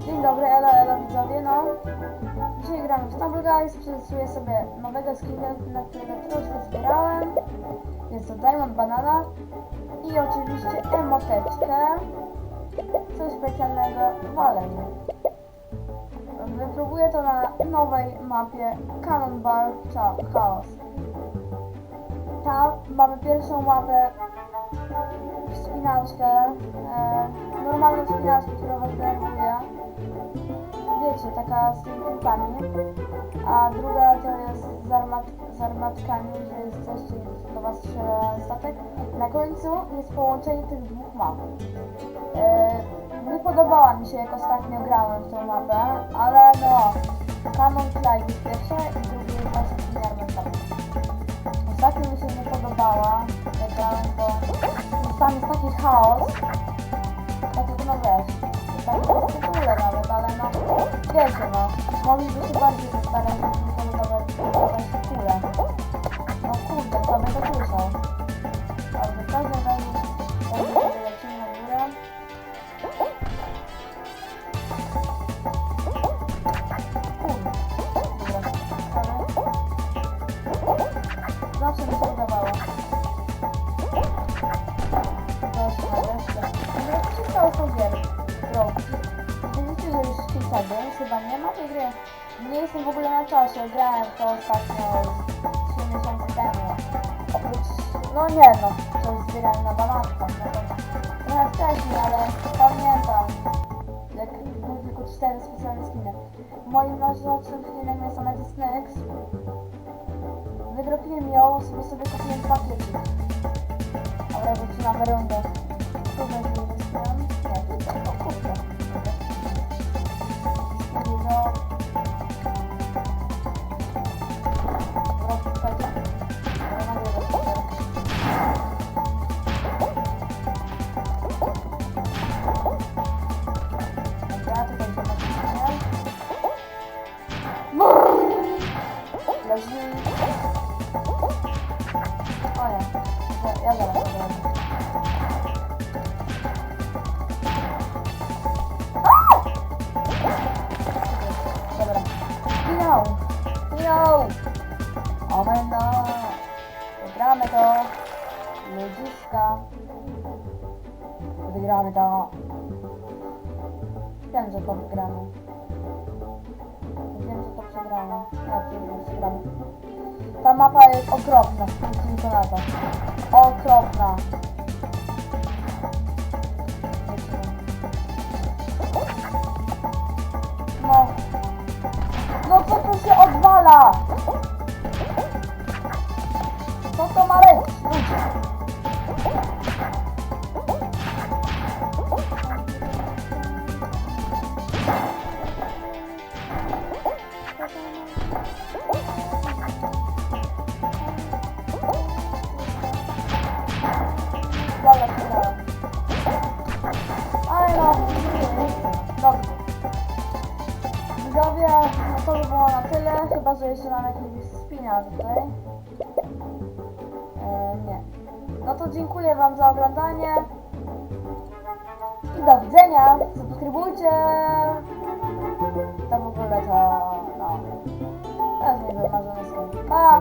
Dzień dobry, elo, elo widzowie, no. Dzisiaj gramy w Stumble Guys, przetestuję sobie nowego skina, na którego troszkę zbierałem. Jest to Diamond Banana i oczywiście emoteczkę. Coś specjalnego walenie. Wypróbuję to na nowej mapie Cannonball Cha- Chaos. Tam mamy pierwszą mapę wspinaczkę, e, normalną wspinaczkę, was denerwuje. Wiecie, taka z tymi punktami. A druga to jest z, armat, z armatkami, że jest coś, czyli do was strzela statek. Na końcu jest połączenie tych dwóch map. E, nie podobała mi się jak ostatnio grałem w tą mapę, ale no, Canon Clyde jest pierwsze i drugie jest właśnie z tymi armatkami. Ostatnio mi się nie podobała, jak grałem, bo tam jest taki chaos, Dlatego no wiesz, ogóle nawet, ale no wiecie no, mogliby się bardziej postarać, żeby budować dni chyba nie ma tej gry. Nie jestem w ogóle na czasie, grałem to ostatnio z 3 miesiące temu. Oprócz, no nie no, jest zbierałem na bananka, no to wcześniej, ale pamiętam, jak były tylko cztery specjalne skiny. Moim najrzadszym skinem jest Snacks. Wydropiłem ją, sobie sobie kupiłem pakiecik. Dobra, zaczynamy rundę. Leży. O nie. Ja, ja zaraz to zrobię. Dobra. Finał! Finał! Omen no! Wygramy to! Ludziska! Wygramy to! Wiem, że to wygramy. Ja wiem, że przegramy. Ta mapa jest okropna, tylko na to. Okropna. No. No co tu się odwala? Co to ma być? Widzowie, no to by było na tyle, chyba że jeszcze mam jakiś spina tutaj. E, nie. No to dziękuję wam za oglądanie. I do widzenia. Subskrybujcie. To w ogóle to, no. To jest mój wymarzony skin. Pa!